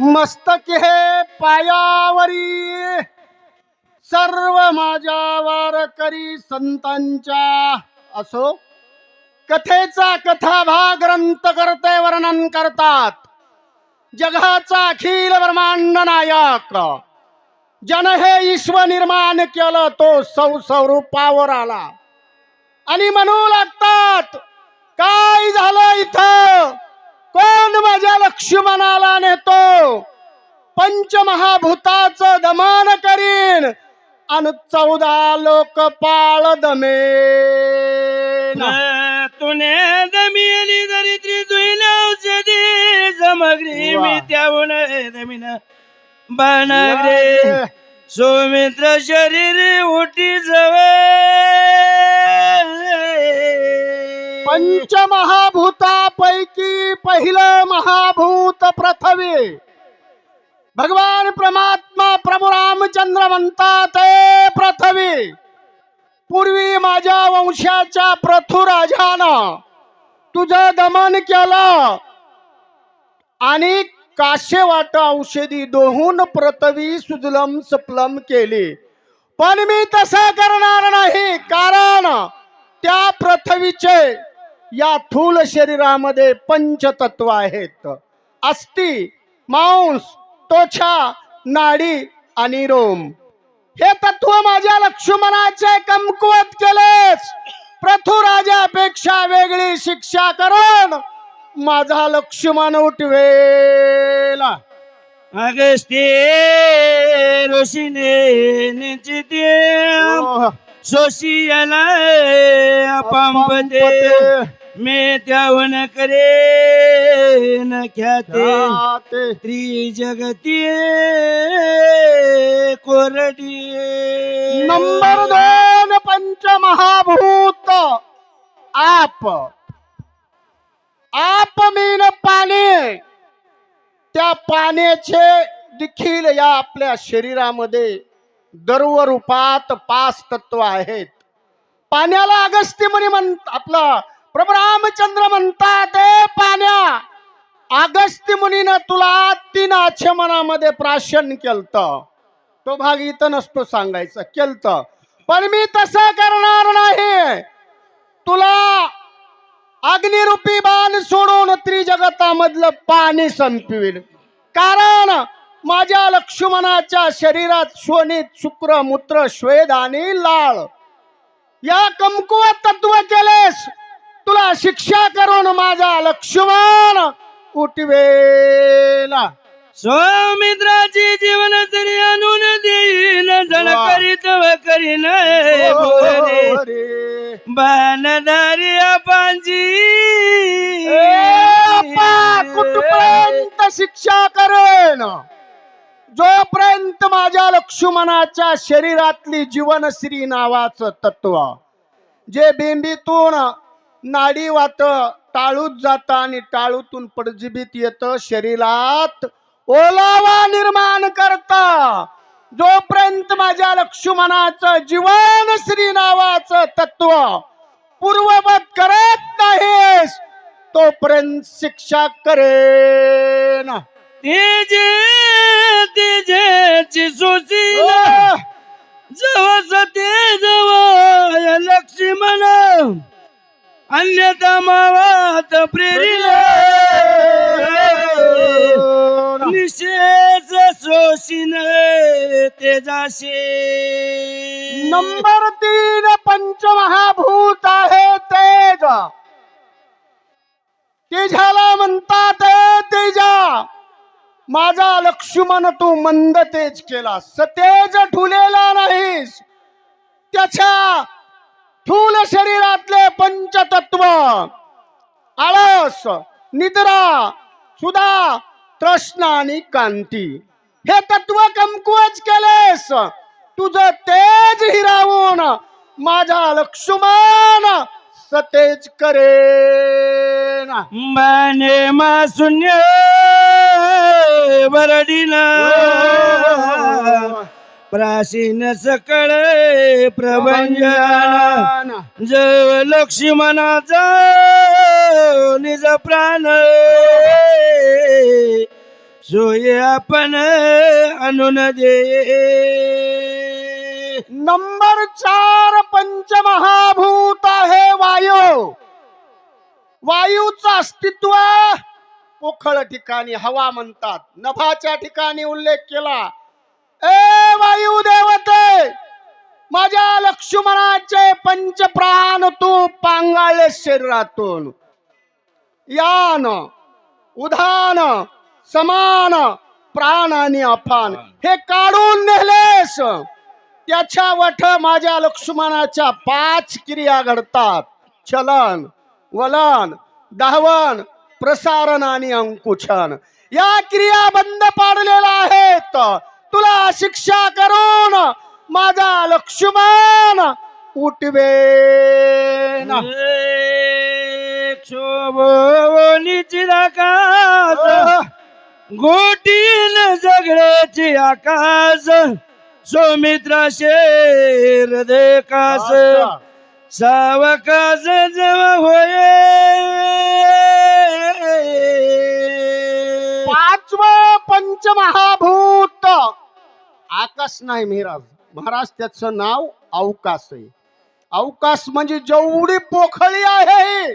मस्तक हे पायावरी. सर्व माझ्या वारकरी संतांच्या. असो. कथेचा कथा भाग ग्रंथ करते वर्णन करतात. जगाचा अखिल ब्रह्मांड नायक. जन हे ईश्वर निर्माण केलं तो सौ स्वरूपावर आला. आणि म्हणू लागतात काय झालं इथं? कोण माझ्या लक्ष्मणाला नेतो? पंचमहाभूताचं दमन करीन आणि चौदा लोकपाळ दमे तुने दमियली दरिद्री तुला औषधी सामग्री. मी त्याहून दमिन बनगरे. सौमित्र शरीर उठी जवे. पंचमहाभूतापैकी पहिलं महाभूत पृथ्वी भगवान परमात्मा प्रभू रामचंद्र म्हणतात पृथ्वी पूर्वी माझ्या वंशाच्या पृथुराजानं तुझं दमन केलं. आणि काशेवाट औषधी दोहून पृथ्वी सुजलम सपलम केली. पण मी तसं करणार नाही कारण त्या पृथ्वीचे या थूल शरीरामध्ये पंचतत्व आहेत. अस्थि मांस त्वचा नाडी आणि रोम. हे तत्व माझ्या लक्ष्मणाचे कमकुवत केलेस पृथुराजापेक्षा वेगळी शिक्षा करून माझा लक्ष्मण उठवेला. अगस्ते ऋषीने निचिते सोशियाला पंपते मी त्याहून करे न ख्याते. त्रिजगती कोरडी. नंबर दोन पंचमहाभूत. आप. आप मीन पाणी. त्या पाण्याचे देखील या आपल्या शरीरामध्ये दर्व रूपात पाच तत्व आहेत. पाण्याला अगस्त्य म्हण आपला प्रभू रामचंद्र म्हणतात पाण्या अगस्त्य मुनीनं तुला तीन आचमनामध्ये प्राशन केलत. तो भाग इथं नसतो सांगायचा केलत. पण मी तसं करणार नाही. तुला अग्निरूपी बाण सोडून त्रिजगतामधलं पाणी संपविल. कारण माझ्या लक्ष्मणाच्या शरीरात शोणित शुक्र मूत्र श्वेद आणि लाळ या कमकुवत तत्व केलेस. तुला शिक्षा करून माझा लक्ष्मण उठवेला सौमित्राची जीवन तरी आणून देईन जण. करीत व करीन बोलणे अरे. बाणधारी अपांची ए अप्पा, कुठपर्यंत शिक्षा करेन जोपर्यंत माझ्या लक्ष्मणाच्या शरीरातली जीवनश्री नावाचं तत्व जे बिंबीतून नाडी वात टाळूत जात आणि टाळूतून पडजीबित येत शरीरात. ओलावा निर्माण करता. जोपर्यंत माझ्या लक्ष्मणाचं जीवनश्री नावाचं तत्व पूर्ववत करत नाहीस तोपर्यंत शिक्षा करेन. तिजे तेजेची अन्यथा मावात प्रेरिल. निशेष शोषीन तेजाशे नंबर तीन पंचमहाभूत आहे तेज. तेजाला म्हणतात तेजा माझा लक्ष्मण तू मंद तेज केला सतेज ठुलेला नाहीस. त्याच्या ठूल शरीरातले पंचतत्व. आळस निद्रा सुधा तृष्णा आणि कांती. हे तत्व कमकुवच केलेस. तुझं तेज हिरावून माझा लक्ष्मण सतेज करेन. माने मासुन्य बरडीला प्राचीन सकळ प्रभंजना. जव लक्ष्मणाचा निज प्राण. सोय आपण आणून दे. नंबर चार पंचमहाभूत आहे वायू. वायूचं अस्तित्व पोखळ ठिकाणी हवा म्हणतात. नभाच्या ठिकाणी उल्लेख केला. ए वायू देवते! माझ्या लक्ष्मणाचे पंचप्राण तू पांगाळले शरीरातून. यान उधान समान प्राण आणि अफान हे काढून नेलेस. त्याच्या वठ माझ्या लक्ष्मणाच्या पाच क्रिया घडतात. चलन वलन धावन प्रसारण आणि अंकुशन. या क्रिया बंद पाडलेल्या आहेत. तुला शिक्षा करून माझा लक्ष्मण उठवेन. क्षोभवनीची आकाश गोटीन जगण्याची आकाश सौमित्रा शेर देकास सावकाश जेव्हा होये पाचवं पंचमहाभूत. आकाश नाही महाराज महाराज त्याचं नाव अवकाश आहे. अवकाश म्हणजे जेवढी पोखळी आहे